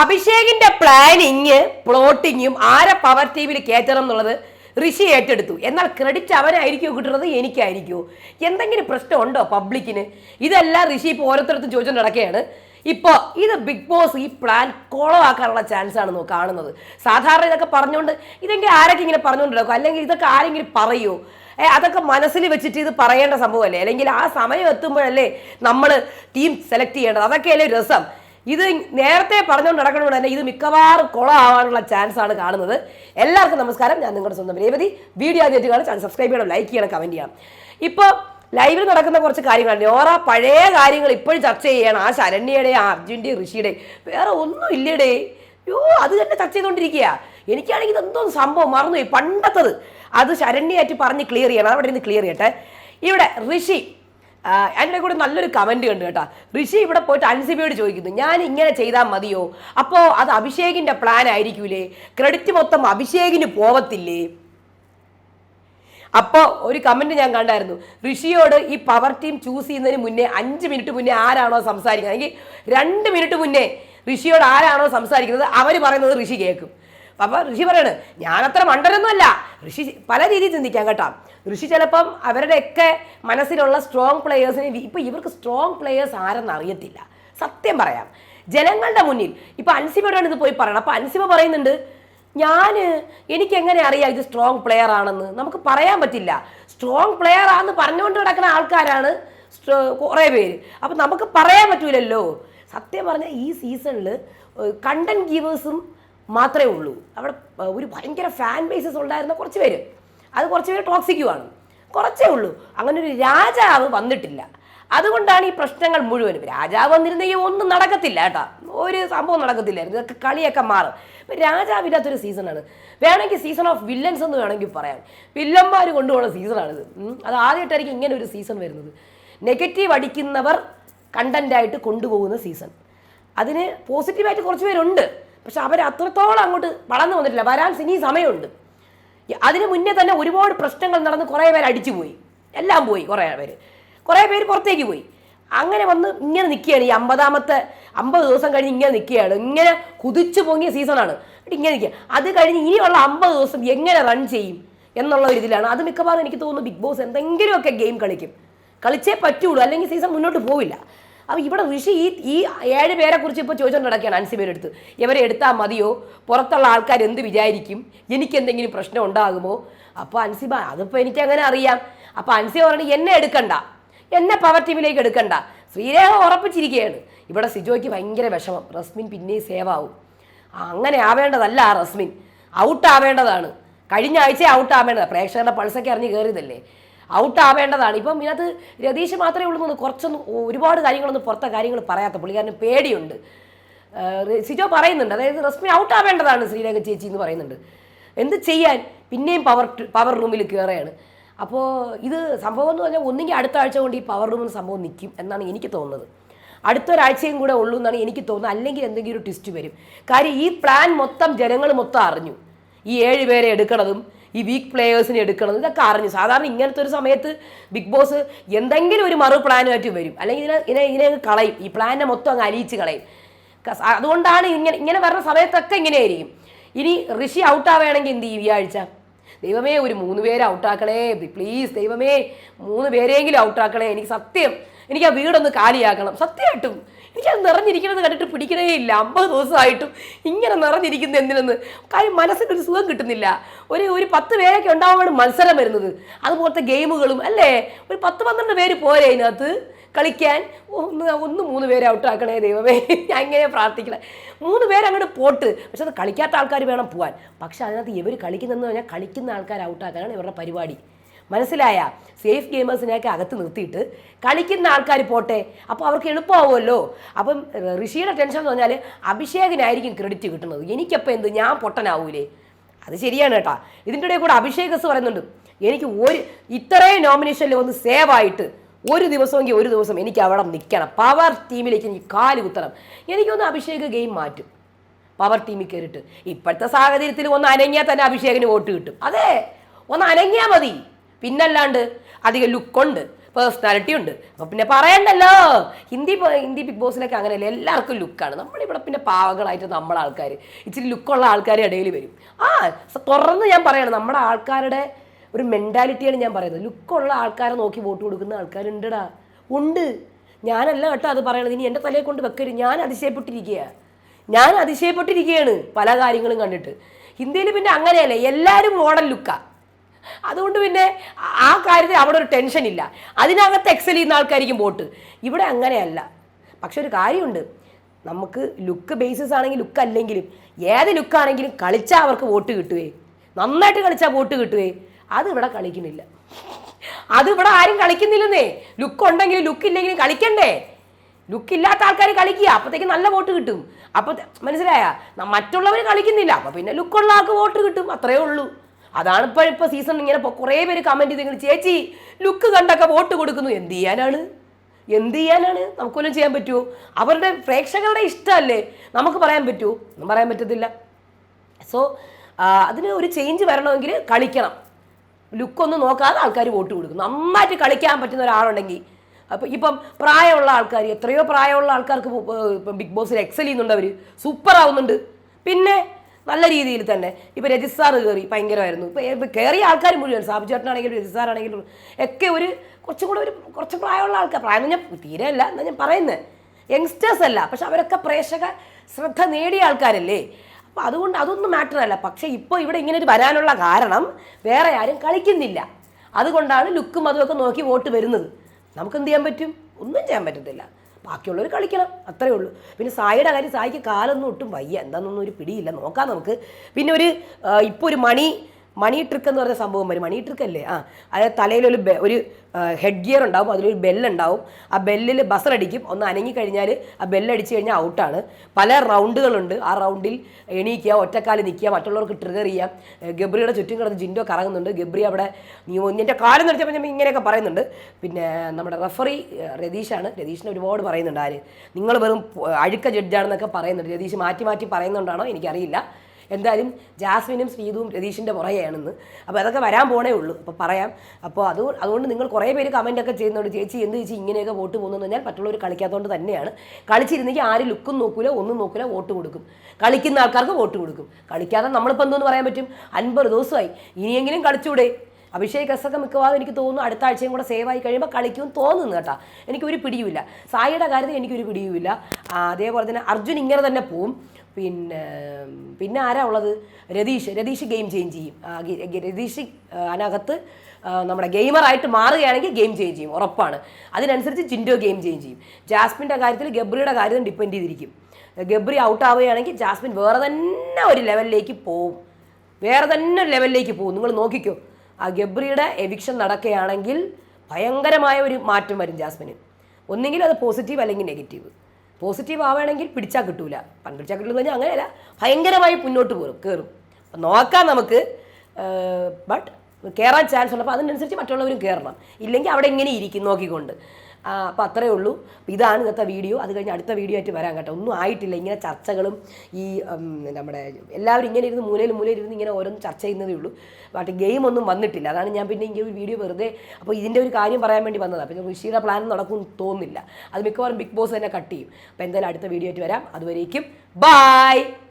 അഭിഷേകിന്റെ planning പ്ലോട്ടിങ്ങും ആരെ power ടീമിൽ കയറ്റണം എന്നുള്ളത് ഋഷി ഏറ്റെടുത്തു. എന്നാൽ ക്രെഡിറ്റ് അവനായിരിക്കുമോ കിട്ടുന്നത് എനിക്കായിരിക്കും? എന്തെങ്കിലും പ്രശ്നമുണ്ടോ പബ്ലിക്കിന് ഇതെല്ലാം ഋഷി ഇപ്പോൾ ഓരോരുത്തരത്തും ചോദിച്ചുകൊണ്ട് നടക്കുകയാണ്. ഇപ്പോൾ ഇത് ബിഗ് ബോസ് ഈ പ്ലാൻ കുളമാക്കാനുള്ള ചാൻസ് ആണ് കാണുന്നത്. സാധാരണ ഇതൊക്കെ പറഞ്ഞുകൊണ്ട് ഇതെങ്കിൽ ആരൊക്കെ ഇങ്ങനെ പറഞ്ഞുകൊണ്ടിരിക്കും അല്ലെങ്കിൽ ഇതൊക്കെ ആരെങ്കിലും പറയുമോ ഏ അതൊക്കെ മനസ്സിൽ വെച്ചിട്ട് ഇത് പറയേണ്ട സംഭവമല്ലേ? അല്ലെങ്കിൽ ആ സമയം എത്തുമ്പോഴല്ലേ നമ്മൾ ടീം സെലക്ട് ചെയ്യേണ്ടത്? അതൊക്കെയല്ലേ രസം? ഇത് നേരത്തെ പറഞ്ഞുകൊണ്ട് നടക്കണോണ്ട് തന്നെ ഇത് മിക്കവാറും കുളമാവാനുള്ള ചാൻസ് ആണ് കാണുന്നത്. എല്ലാവർക്കും നമസ്കാരം. ഞാൻ നിങ്ങളുടെ സ്വന്തം രേവതി. വീഡിയോ ആദ്യമായിട്ട് കാണാൻ ചാനൽ സബ്സ്ക്രൈബ് ചെയ്യണം ലൈക്ക് ചെയ്യണം കമന്റ് ചെയ്യണം. ഇപ്പോൾ ലൈവിൽ നടക്കുന്ന കുറച്ച് കാര്യങ്ങളാണ് നോറ പഴയ കാര്യങ്ങൾ ഇപ്പോഴും ചർച്ച ചെയ്യണം. ആ ശരണ്യയുടെയും ആ അർജുന്റെയും ഋഷിയുടെയും വേറെ ഒന്നും ഇല്ലടേ. യോ അത് തന്നെ ചർച്ച ചെയ്തുകൊണ്ടിരിക്കുക എനിക്കാണെങ്കിൽ ഇതെന്തോ സംഭവം മറന്നുപോയി. പണ്ടത്തത്. അത് ശരണ്യായിട്ട് പറഞ്ഞ് ക്ലിയർ ചെയ്യണം. അവിടെ നിന്ന് ക്ലിയർ ചെയ്യട്ടെ. ഇവിടെ ഋഷി അതിന്റെ കൂടെ നല്ലൊരു കമന്റ് കണ്ടു കേട്ടോ. ഋഷി ഇവിടെ പോയിട്ട് അൻസിബിയോട് ചോദിക്കുന്നു ഞാൻ ഇങ്ങനെ ചെയ്താൽ മതിയോ? അപ്പോൾ അത് അഭിഷേകിന്റെ പ്ലാൻ ആയിരിക്കൂലേ? ക്രെഡിറ്റ് മൊത്തം അഭിഷേകിന് പോവത്തില്ലേ? അപ്പോൾ ഒരു കമന്റ് ഞാൻ കണ്ടായിരുന്നു. ഋഷിയോട് ഈ പവർ ടീം ചൂസ് ചെയ്യുന്നതിന് മുന്നേ അഞ്ച് മിനിറ്റ് മുന്നേ ആരാണോ സംസാരിക്കുന്നത്? അല്ലെങ്കിൽ രണ്ട് മിനിറ്റ് മുന്നേ ഋഷിയോട് ആരാണോ സംസാരിക്കുന്നത് അവർ പറയുന്നത് ഋഷി കേൾക്കും. അപ്പം ഋഷി പറയാണ് ഞാനത്ര മണ്ടനൊന്നുമല്ല. ഋഷി പല രീതിയിൽ ചിന്തിക്കാം കേട്ടോ. ഋഷി ചിലപ്പം അവരുടെയൊക്കെ മനസ്സിലുള്ള സ്ട്രോങ് പ്ലെയേഴ്സിനെ ഇപ്പം ഇവർക്ക് സ്ട്രോങ് പ്ലെയേഴ്സ് ആരെന്ന് അറിയത്തില്ല. സത്യം പറയാം. ജനങ്ങളുടെ മുന്നിൽ ഇപ്പം അൻസിമയോടാണ് ഇത് പോയി പറയണം. അപ്പം അൻസിമ പറയുന്നുണ്ട് ഞാൻ എനിക്ക് എങ്ങനെ അറിയാം ഇത് സ്ട്രോങ് പ്ലെയർ ആണെന്ന്? നമുക്ക് പറയാൻ പറ്റില്ല. സ്ട്രോങ് പ്ലെയർ ആണെന്ന് പറഞ്ഞുകൊണ്ട് കിടക്കുന്ന ആൾക്കാരാണ് കുറേ പേര്. അപ്പം നമുക്ക് പറയാൻ പറ്റൂലല്ലോ. സത്യം പറഞ്ഞാൽ ഈ സീസണിൽ കണ്ടന്റ് ഗീവേഴ്സും മാത്രമേ ഉള്ളൂ. അവിടെ ഒരു ഭയങ്കര ഫാൻ ബേസസ് ഉണ്ടായിരുന്ന കുറച്ച് പേര്. അത് കുറച്ച് പേര് ടോക്സിക്കുമാണ് കുറച്ചേ ഉള്ളൂ. അങ്ങനെ ഒരു രാജാവ് വന്നിട്ടില്ല. അതുകൊണ്ടാണ് ഈ പ്രശ്നങ്ങൾ മുഴുവനും. രാജാവ് വന്നിരുന്നെങ്കിൽ ഒന്നും നടക്കത്തില്ല കേട്ടോ. ഒരു സംഭവം നടക്കത്തില്ലായിരുന്നു. ഇതൊക്കെ കളിയൊക്കെ മാറും. ഇപ്പം രാജാവില്ലാത്തൊരു സീസണാണ്. വേണമെങ്കിൽ സീസൺ ഓഫ് വില്ലൻസ് എന്ന് വേണമെങ്കിൽ പറയാം. വില്ലന്മാർ കൊണ്ടുപോകുന്ന സീസണാണിത്. അത് ആദ്യമായിട്ടായിരിക്കും ഇങ്ങനെ ഒരു സീസൺ വരുന്നത്. നെഗറ്റീവ് അടിക്കുന്നവർ കണ്ടന്റായിട്ട് കൊണ്ടുപോകുന്ന സീസൺ. അതിന് പോസിറ്റീവായിട്ട് കുറച്ച് പേരുണ്ട്. പക്ഷെ അവർ അത്രത്തോളം അങ്ങോട്ട് വളർന്നു വന്നിട്ടില്ല. വരാൻ ഇനി സമയമുണ്ട്. അതിന് മുന്നേ തന്നെ ഒരുപാട് പ്രശ്നങ്ങൾ നടന്ന് കുറേ പേര് അടിച്ചു പോയി. എല്ലാം പോയി കുറേ പേര്. കുറേ പേര് പുറത്തേക്ക് പോയി. അങ്ങനെ വന്ന് ഇങ്ങനെ നിൽക്കുകയാണ്. ഈ അമ്പതാമത്തെ അമ്പത് ദിവസം കഴിഞ്ഞ് ഇങ്ങനെ നിൽക്കുകയാണ്. ഇങ്ങനെ കുതിച്ചു പൊങ്ങിയ സീസണാണ് ഇങ്ങനെ നിൽക്കുക. അത് കഴിഞ്ഞ് ഇനിയുള്ള അമ്പത് ദിവസം എങ്ങനെ റൺ ചെയ്യും എന്നുള്ള ഒരു ഇതിലാണ്. അത് മിക്കവാറും എനിക്ക് തോന്നുന്നു ബിഗ് ബോസ് എന്തെങ്കിലുമൊക്കെ ഗെയിം കളിക്കും. കളിച്ചേ പറ്റുള്ളൂ. അല്ലെങ്കിൽ സീസൺ മുന്നോട്ട് പോവില്ല. അപ്പോൾ ഇവിടെ ഋഷി ഈ ഈ ഏഴ് പേരെ കുറിച്ച് ഇപ്പോൾ ചോദിച്ചുകൊണ്ട് നടക്കുകയാണ് അൻസി പേരെടുത്ത് ഇവരെ എടുത്താൽ മതിയോ? പുറത്തുള്ള ആൾക്കാർ എന്ത് വിചാരിക്കും? എനിക്ക് എന്തെങ്കിലും പ്രശ്നം ഉണ്ടാകുമോ? അപ്പോൾ അൻസിബ അതിപ്പോൾ എനിക്ക് അങ്ങനെ അറിയാം. അപ്പോൾ അൻസി പറഞ്ഞു എന്നെ എടുക്കണ്ട. എന്നെ പവർ ടീമിലേക്ക് എടുക്കണ്ട. ശ്രീരേഖ ഉറപ്പിച്ചിരിക്കുകയാണ്. ഇവിടെ സിജോയ്ക്ക് ഭയങ്കര വിഷമം. റസ്മിൻ പിന്നെയും സേവ് ആവും. അങ്ങനെ ആവേണ്ടതല്ല ആ റസ്മിൻ. ഔട്ട് ആവേണ്ടതാണ്. കഴിഞ്ഞ ആഴ്ച ഔട്ട് പ്രേക്ഷകരുടെ പൾസൊക്കെ അറിഞ്ഞ് കയറിയതല്ലേ ഔട്ട് ആവേണ്ടതാണ്. ഇപ്പം ഇതിനകത്ത് രതീഷ് മാത്രമേ ഉള്ളൂ കുറച്ചൊന്നും ഒരുപാട് കാര്യങ്ങളൊന്നും പുറത്തെ കാര്യങ്ങൾ പറയാത്ത പുള്ളിക്കാരന് പേടിയുണ്ട്. സിജോ പറയുന്നുണ്ട്. അതായത് റസ്മി ഔട്ട് ആവേണ്ടതാണ് ശ്രീരേഖ ചേച്ചി എന്ന് പറയുന്നുണ്ട്. എന്ത് ചെയ്യാൻ? പിന്നെയും പവർ പവർ റൂമിൽ കയറുകയാണ് അപ്പോൾ ഇത് സംഭവം എന്ന് പറഞ്ഞാൽ ഒന്നെങ്കിൽ അടുത്ത ആഴ്ച കൊണ്ട് ഈ പവർ റൂമിൽ സംഭവം നിൽക്കും എന്നാണ് എനിക്ക് തോന്നുന്നത്. അടുത്തൊരാഴ്ചയും കൂടെ ഉള്ളൂ എന്നാണ് എനിക്ക് തോന്നുന്നത്. അല്ലെങ്കിൽ എന്തെങ്കിലും ഒരു ട്വിസ്റ്റ് വരും. കാര്യം ഈ പ്ലാൻ മൊത്തം ജനങ്ങൾ മൊത്തം അറിഞ്ഞു. ഈ ഏഴ് പേരെ എടുക്കണതും ഈ വീക്ക് പ്ലേയേഴ്സിനെ എടുക്കണം ഇതൊക്കെ അറിഞ്ഞു. സാധാരണ ഇങ്ങനത്തെ ഒരു സമയത്ത് ബിഗ് ബോസ് എന്തെങ്കിലും ഒരു മറു പ്ലാനുമായിട്ട് വരും. അല്ലെങ്കിൽ ഇതിനെ ഇതിനെ ഇതിനെ കളയും. ഈ പ്ലാനിനെ മൊത്തം അങ്ങ് അലിയിച്ച് കളയും. അതുകൊണ്ടാണ് ഇങ്ങനെ ഇങ്ങനെ വരുന്ന സമയത്തൊക്കെ ഇങ്ങനെയായിരിക്കും. ഇനി ഋഷി ഔട്ടാവുകയാണെങ്കിൽ എന്ത് ചെയ്യും ഈ ആഴ്ച? ദൈവമേ ഒരു മൂന്ന് പേരെ ഔട്ടാക്കണേ പ്ലീസ് ദൈവമേ മൂന്ന് പേരെങ്കിലും ഔട്ടാക്കണേ എനിക്ക് സത്യം എനിക്ക് ആ വീടൊന്ന് കാലിയാക്കണം. സത്യമായിട്ടും. എനിക്കത് നിറഞ്ഞിരിക്കണമെന്ന് കണ്ടിട്ട് പിടിക്കണേ ഇല്ല. അമ്പത് ദിവസമായിട്ടും ഇങ്ങനെ നിറഞ്ഞിരിക്കുന്നത് എന്തിനെന്ന്? കാര്യം മനസ്സിനൊരു സുഖം കിട്ടുന്നില്ല. ഒരു ഒരു പത്ത് പേരൊക്കെ ഉണ്ടാവുമ്പോൾ മത്സരം വരുന്നത്. അതുപോലത്തെ ഗെയിമുകളും അല്ലേ? ഒരു പത്ത് പന്ത്രണ്ട് പേര് പോരെ അതിനകത്ത് കളിക്കാൻ. ഒന്ന് ഒന്ന് മൂന്ന് പേരെ ഔട്ടാക്കണേ ദൈവമേ. ഞാൻ ഇങ്ങനെ പ്രാർത്ഥിക്കണം. മൂന്ന് പേര് അങ്ങോട്ട് പോട്ട്. പക്ഷെ അത് കളിക്കാത്ത ആൾക്കാർ വേണം പോകാൻ പക്ഷെ അതിനകത്ത് ഇവർ കളിക്കുന്നതെന്ന് പറഞ്ഞാൽ കളിക്കുന്ന ആൾക്കാർ ഔട്ടാക്കാനാണ് ഇവരുടെ പരിപാടി. മനസ്സിലായ? സേഫ് ഗെയിമേഴ്സിനെയൊക്കെ അകത്ത് നിർത്തിയിട്ട് കളിക്കുന്ന ആൾക്കാർ പോട്ടെ. അപ്പോൾ അവർക്ക് എളുപ്പമാവുമല്ലോ. അപ്പം ഋഷിയുടെ ടെൻഷൻ എന്ന് പറഞ്ഞാൽ അഭിഷേകിനായിരിക്കും ക്രെഡിറ്റ് കിട്ടുന്നത്. എനിക്കപ്പോൾ എന്ത്? ഞാൻ പൊട്ടനാവൂലേ? അത് ശരിയാണ് കേട്ടോ. ഇതിന്റെ ഇടയിൽ കൂടെ അഭിഷേക് എസ് പറയുന്നുണ്ട്. എനിക്ക് ഒരു ഇത്രയും നോമിനേഷനിൽ ഒന്ന് സേവ് ആയിട്ട് ഒരു ദിവസമെങ്കിൽ ഒരു ദിവസം എനിക്ക് അവിടെ നിൽക്കണം. പവർ ടീമിലേക്ക് എനിക്ക് കാൽ കുത്തണം. എനിക്കൊന്ന് അഭിഷേക് ഗെയിം മാറ്റും. പവർ ടീമിൽ കയറിയിട്ട്. ഇപ്പോഴത്തെ സാഹചര്യത്തിൽ ഒന്ന് അനങ്ങിയാൽ തന്നെ അഭിഷേകിന് വോട്ട് കിട്ടും. അതെ ഒന്ന് അനങ്ങിയാൽ മതി. പിന്നല്ലാണ്ട് അധികം ലുക്കുണ്ട് പേഴ്സണാലിറ്റി ഉണ്ട് അപ്പം പിന്നെ പറയണ്ടല്ലോ ഹിന്ദി ഹിന്ദി ബിഗ് ബോസിലൊക്കെ അങ്ങനെയല്ല എല്ലാവർക്കും ലുക്കാണ്. നമ്മളിവിടെ പിന്നെ പാവകളായിട്ട് നമ്മളെ ആൾക്കാർ ഇച്ചിരി ലുക്കുള്ള ആൾക്കാർ ഇടയിൽ വരും. ആ തുറന്ന് ഞാൻ പറയണം നമ്മുടെ ആൾക്കാരുടെ ഒരു മെന്റാലിറ്റിയാണ് ഞാൻ പറയുന്നത്. ലുക്കുള്ള ആൾക്കാരെ നോക്കി വോട്ട് കൊടുക്കുന്ന ആൾക്കാരുണ്ടടാ. ഉണ്ട്. ഞാനല്ല കേട്ടോ അത് പറയണത്. ഇനി എന്റെ തലയെ കൊണ്ട് വെക്കരുത്. ഞാൻ അതിശയപ്പെട്ടിരിക്കുക ഞാൻ അതിശയപ്പെട്ടിരിക്കുകയാണ് പല കാര്യങ്ങളും കണ്ടിട്ട്. ഹിന്ദിയിൽ പിന്നെ അങ്ങനെയല്ലേ എല്ലാവരും മോഡൽ ലുക്കാ. അതുകൊണ്ട് പിന്നെ ആ- കാര്യത്തിൽ അവിടെ ഒരു ടെൻഷൻ ഇല്ല. അതിനകത്ത് എക്സൽ ചെയ്യുന്ന ആൾക്കാരിക്കും വോട്ട്. ഇവിടെ അങ്ങനെയല്ല. പക്ഷെ ഒരു കാര്യമുണ്ട്. നമുക്ക് ലുക്ക് ബേസിസ് ആണെങ്കിൽ ലുക്ക് അല്ലെങ്കിലും ഏത് ലുക്കാണെങ്കിലും കളിച്ചാൽ അവർക്ക് വോട്ട് കിട്ടുവേ. നന്നായിട്ട് കളിച്ചാൽ വോട്ട് കിട്ടുവേ. അത് ഇവിടെ കളിക്കുന്നില്ല. അത് ഇവിടെ ആരും കളിക്കുന്നില്ലെന്നേ. ലുക്ക് ഉണ്ടെങ്കിലും ലുക്ക് ഇല്ലെങ്കിലും കളിക്കണ്ടേ. ലുക്ക് ഇല്ലാത്ത ആൾക്കാർ കളിക്കുക. അപ്പോഴത്തേക്ക് നല്ല വോട്ട് കിട്ടും. അപ്പോൾ മനസ്സിലായ? മറ്റുള്ളവർ കളിക്കുന്നില്ല. അപ്പോൾ പിന്നെ ലുക്കുള്ള ആൾക്ക് വോട്ട് കിട്ടും. അത്രേ ഉള്ളൂ. അതാണ് ഇപ്പോൾ ഇപ്പോൾ സീസൺ ഇങ്ങനെ കുറേ പേര് കമന്റ് ചെയ്തെങ്കിൽ ചേച്ചി ലുക്ക് കണ്ടൊക്കെ വോട്ട് കൊടുക്കുന്നു. എന്ത് ചെയ്യാനാണ്? എന്ത് ചെയ്യാനാണ്? നമുക്കൊന്നും ചെയ്യാൻ പറ്റുമോ? അവരുടെ പ്രേക്ഷകരുടെ ഇഷ്ടമല്ലേ? നമുക്ക് പറയാൻ പറ്റുമോ? ഒന്നും പറയാൻ പറ്റത്തില്ല. സോ അതിന് ഒരു ചേഞ്ച് വരണമെങ്കിൽ കളിക്കണം. ലുക്കൊന്നും നോക്കാതെ ആൾക്കാർ വോട്ട് കൊടുക്കും. നന്നായിട്ട് കളിക്കാൻ പറ്റുന്ന ഒരാളുണ്ടെങ്കിൽ. അപ്പം ഇപ്പം പ്രായമുള്ള ആൾക്കാർ എത്രയോ പ്രായമുള്ള ആൾക്കാർക്ക് ബിഗ് ബോസിൽ എക്സൽ ചെയ്യുന്നുണ്ട് അവർ സൂപ്പർ ആവുന്നുണ്ട്. പിന്നെ നല്ല രീതിയിൽ തന്നെ. ഇപ്പോൾ രജിസ്റ്റാർ കയറി ഭയങ്കരമായിരുന്നു. ഇപ്പോൾ കയറിയ ആൾക്കാർ മുഴുവൻ സാബു ചേട്ടനാണെങ്കിലും രജിസ്ട്രാർ ആണെങ്കിലും ഒക്കെ ഒരു കുറച്ചും കൂടെ ഒരു കുറച്ച് പ്രായമുള്ള ആൾക്കാർ പ്രായം ഞാൻ തീരെ അല്ല എന്നാൽ ഞാൻ പറയുന്നത് യങ്സ്റ്റേഴ്സ് അല്ല പക്ഷെ അവരൊക്കെ പ്രേക്ഷക ശ്രദ്ധ നേടിയ ആൾക്കാരല്ലേ. അപ്പം അതുകൊണ്ട് അതൊന്നും മാറ്ററല്ല പക്ഷേ ഇപ്പോൾ ഇവിടെ ഇങ്ങനെ ഒരു വരാനുള്ള കാരണം വേറെ ആരും കളിക്കുന്നില്ല. അതുകൊണ്ടാണ് ലുക്കും അതുമൊക്കെ നോക്കി വോട്ട് വരുന്നത്. നമുക്ക് എന്ത് ചെയ്യാൻ പറ്റും? ഒന്നും ചെയ്യാൻ പറ്റത്തില്ല. ബാക്കിയുള്ളവർ കളിക്കണം. അത്രേ ഉള്ളൂ. പിന്നെ സായിയുടെ കാര്യം സായിക്ക് കാലൊന്നും ഒട്ടും വയ്യ. എന്താണെന്നൊന്നും ഒരു പിടിയില്ല. നോക്കാം നമുക്ക്. പിന്നെ ഒരു ഇപ്പോൾ ഒരു മണി മണി ട്രിക്ക് എന്ന് പറഞ്ഞ സംഭവം വരും. മണി ട്രിക്ക് അല്ലേ? ആ. അതായത് തലയിലൊരു ഒരു ഹെഡ് ഗിയർ ഉണ്ടാവും. അതിലൊരു ബെല്ലുണ്ടാവും. ആ ബെല്ലിൽ ബസർ അടിക്കും. ഒന്ന് അനങ്ങി കഴിഞ്ഞാൽ ആ ബെല്ലടിച്ച് കഴിഞ്ഞാൽ ഔട്ടാണ് പല റൗണ്ടുകളുണ്ട്. ആ റൗണ്ടിൽ എണീക്കുക ഒറ്റക്കാൽ നിൽക്കുക മറ്റുള്ളവർക്ക് ട്രിഗർ ചെയ്യാം. ഗബ്രിയുടെ ചുറ്റും കിടന്ന് ജിൻഡോ കറങ്ങുന്നുണ്ട്. ഗബ്രി അവിടെ നീ നിന്റെ കാലം നിറച്ചപ്പോൾ ഞാൻ ഇങ്ങനെയൊക്കെ പറയുന്നുണ്ട്. പിന്നെ നമ്മുടെ റഫറി രതീഷാണ്. രതീഷിനെ ഒരുപാട് പറയുന്നുണ്ട് ആര്. നിങ്ങൾ വെറും അഴുക്ക ജഡ്ജാണെന്നൊക്കെ പറയുന്നുണ്ട്. രതീഷ് മാറ്റി മാറ്റി പറയുന്നുണ്ടാണോ? എനിക്കറിയില്ല. എന്തായാലും ജാസ്മിനും ശ്രീതുവും രതീഷിന്റെ പുറകെയാണെന്ന്. അപ്പോൾ അതൊക്കെ വരാൻ പോണേ ഉള്ളൂ. അപ്പോൾ പറയാം. അപ്പോൾ അത് അതുകൊണ്ട് നിങ്ങൾ കുറേ പേര് കമന്റൊക്കെ ചെയ്യുന്നുണ്ട്. ചേച്ചി എന്ത് ചേച്ചി ഇങ്ങനെയൊക്കെ വോട്ട് പോകുന്നു? പറഞ്ഞാൽ മറ്റുള്ളവർ കളിക്കാത്തതുകൊണ്ട് തന്നെയാണ്. കളിച്ചിരുന്നെങ്കിൽ ആരും ലുക്കും നോക്കില്ല ഒന്നും നോക്കില്ല വോട്ട് കൊടുക്കും. കളിക്കുന്ന ആൾക്കാർക്ക് വോട്ട് കൊടുക്കും. കളിക്കാതെ നമ്മളിപ്പോൾ എന്തോന്ന് പറയാൻ പറ്റും? അൻപത് ദിവസമായി. ഇനിയെങ്കിലും കളിച്ചൂടെ? അഭിഷേക് എസൊക്കെ മിക്കവാറും എനിക്ക് തോന്നുന്നു അടുത്ത ആഴ്ചയും കൂടെ സേവ് ആയി കഴിയുമ്പോൾ കളിക്കും തോന്നുന്നു കേട്ടോ. എനിക്കൊരു പിടിയുമില്ല. സായിയുടെ കാര്യത്തിൽ എനിക്കൊരു പിടിയുമില്ല. അതേപോലെ തന്നെ അർജുൻ ഇങ്ങനെ തന്നെ പോവും. പിന്നെ പിന്നെ ആരാ ഉള്ളത്? രതീഷ്. രതീഷ് ഗെയിം ചേഞ്ച് ചെയ്യും. രതീഷ് അതിനകത്ത് നമ്മുടെ ഗെയിമറായിട്ട് മാറുകയാണെങ്കിൽ ഗെയിം ചേഞ്ച് ചെയ്യും. ഉറപ്പാണ്. അതിനനുസരിച്ച് ചിൻഡോ ഗെയിം ചേഞ്ച് ചെയ്യും. ജാസ്മിന്റെ കാര്യത്തിൽ ഗബ്രിയുടെ കാര്യം ഡിപ്പെൻഡ് ചെയ്തിരിക്കും. ഗബ്രി ഔട്ട് ആവുകയാണെങ്കിൽ ജാസ്മിൻ വേറെ തന്നെ ഒരു ലെവലിലേക്ക് പോവും. വേറെ തന്നെ ഒരു ലെവലിലേക്ക് പോവും. നിങ്ങൾ നോക്കിക്കോ. ആ ഗബ്രിയുടെ എവിക്ഷൻ നടക്കുകയാണെങ്കിൽ ഭയങ്കരമായ ഒരു മാറ്റം വരും ജാസ്മിന്. ഒന്നെങ്കിൽ അത് പോസിറ്റീവ് അല്ലെങ്കിൽ നെഗറ്റീവ് പോസിറ്റീവ് ആവുകയാണെങ്കിൽ പിടിച്ചാൽ കിട്ടൂല. പണ്ട് പിടിച്ചാൽ കിട്ടുമെന്ന് പറഞ്ഞാൽ അങ്ങനെയല്ല. ഭയങ്കരമായി മുന്നോട്ട് പോരും കയറും അപ്പം നോക്കാം നമുക്ക്. ബട്ട് കയറാൻ ചാൻസ് ഉണ്ട് അപ്പോൾ അതിനനുസരിച്ച് മറ്റുള്ളവരും കയറണം ഇല്ലെങ്കിൽ അവിടെ ഇങ്ങനെ ഇരിക്കും നോക്കിക്കൊണ്ട്. അപ്പോൾ അത്രയേ ഉള്ളൂ. ഇതാണ് ഇന്നത്തെ വീഡിയോ. അത് കഴിഞ്ഞ് അടുത്ത വീഡിയോ ആയിട്ട് വരാൻ കേട്ടോ. ഒന്നും ആയിട്ടില്ല. ഇങ്ങനെ ചർച്ചകളും ഈ നമ്മുടെ എല്ലാവരും ഇങ്ങനെ ഇരുന്ന് മൂലയിൽ മൂലയിൽ ഇരുന്ന് ഇങ്ങനെ ഓരോന്ന് ചർച്ച ചെയ്യുന്നതേ ഉള്ളൂ. ബട്ട് ഗെയിം ഒന്നും വന്നിട്ടില്ല. അതാണ് ഞാൻ പിന്നെ ഇങ്ങനെ ഒരു വീഡിയോ വെറുതെ അപ്പോൾ ഇതിന്റെ ഒരു കാര്യം പറയാൻ വേണ്ടി വന്നതാണ് അപ്പോൾ ഋഷിയുടെ പ്ലാൻ നടക്കും തോന്നുന്നില്ല. അത് മിക്കവാറും ബിഗ് ബോസ് തന്നെ കട്ട് ചെയ്യും. അപ്പോൾ എന്തായാലും അടുത്ത വീഡിയോ ആയിട്ട് വരാം. അതുവരേക്കും ബായ്